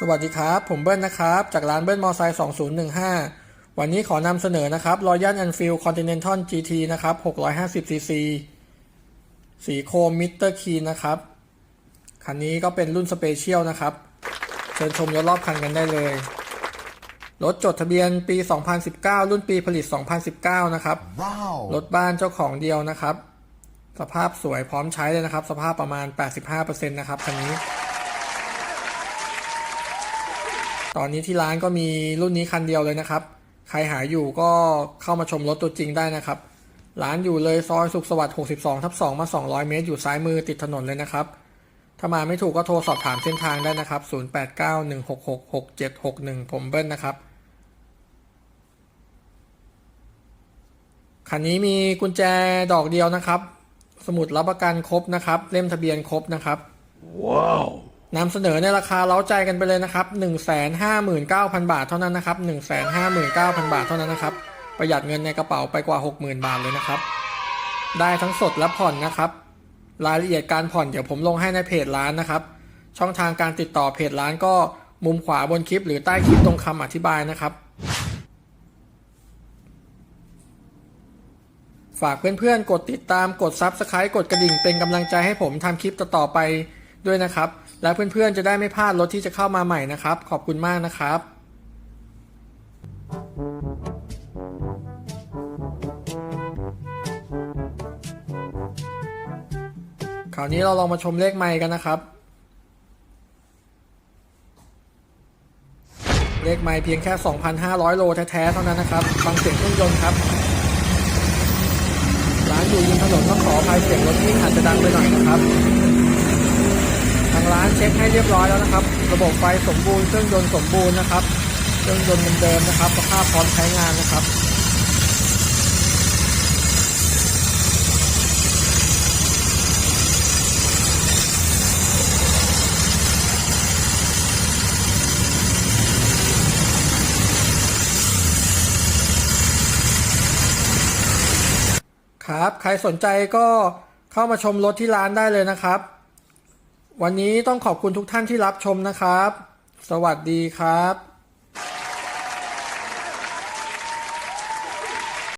สวัสดีครับ ผมเบิ้ลนะครับ จากร้านเบิ้ลมอไซค์2015 วันนี้ขอนำเสนอนะครับ Royal Enfield Continental GT นะครับ 650cc สีโครมมิเตอร์คีนนะครับ คันนี้ก็เป็นรุ่นสเปเชียลนะครับ เชิญชมยศรอบคันกันได้เลย รถจดทะเบียนปี 2019 รุ่นปีผลิต 2019 นะครับ Wow. รถบ้านเจ้าของเดียวนะครับ สภาพสวยพร้อมใช้เลยนะครับ สภาพประมาณ 85%นะครับคันนี้ ตอนนี้ที่ร้านก็มีรุ่นนี้คันเดียวเลยนะครับ ใครหาอยู่ก็เข้ามาชมรถตัวจริงได้นะครับ ร้านอยู่เลยซอยสุขสวัสดิ์62ทับ2มา 200 เมตร อยู่ซ้ายมือติดถนนเลยนะครับ ถ้ามาไม่ถูกก็โทรสอบถามเส้นทางได้นะครับ 0891666761 ผมเบิ้ลนะครับ คันนี้มีกุญแจดอกเดียวนะครับ สมุดรับประกันครบนะครับ เล่มทะเบียนครบนะครับ Wow. นำเสนอในราคาเล้าใจกันไปเลยนะครับ159,000 บาทเท่านั้นนะครับ159,000 บาทเท่านั้นนะครับ ประหยัดเงินในกระเป๋าไปกว่า 60,000 บาทเลยนะครับ ได้ทั้งสดและผ่อนนะครับ รายละเอียดการผ่อนเดี๋ยวผมลงให้ในเพจร้านนะครับ ช่องทางการติดต่อเพจร้านก็มุมขวาบนคลิป หรือใต้คลิปตรงคำอธิบายนะครับ ฝากเพื่อนๆ กดติดตามกด Subscribe กดกระดิ่งเป็นกำลังใจให้ผมทำคลิปต่อๆไปด้วยนะครับ และเพื่อนๆจะได้ไม่พลาดรถที่จะเข้ามาใหม่นะครับ ขอบคุณมากนะครับคราวนี้เราลองมาชมเลขไมค์กันนะครับ เลขไมค์เพียงแค่ 2,500 โลแท้ๆเท่านั้นนะครับ ฟังเสียงเครื่องยนต์ครับ ร้านอยู่ริมถนนต้องขออภัยเสียงรถที่อาจจะดังไปหน่อยนะครับ ร้านเช็คให้เรียบร้อยแล้วนะครับ ระบบไฟสมบูรณ์เครื่องยนต์สมบูรณ์นะครับ เครื่องยนต์เดิมนะครับสภาพพร้อมใช้งานนะครับครับ ใครสนใจก็เข้ามาชมรถที่ร้านได้เลยนะครับ วันนี้ต้องขอบคุณทุกท่านที่รับชมนะครับ สวัสดีครับ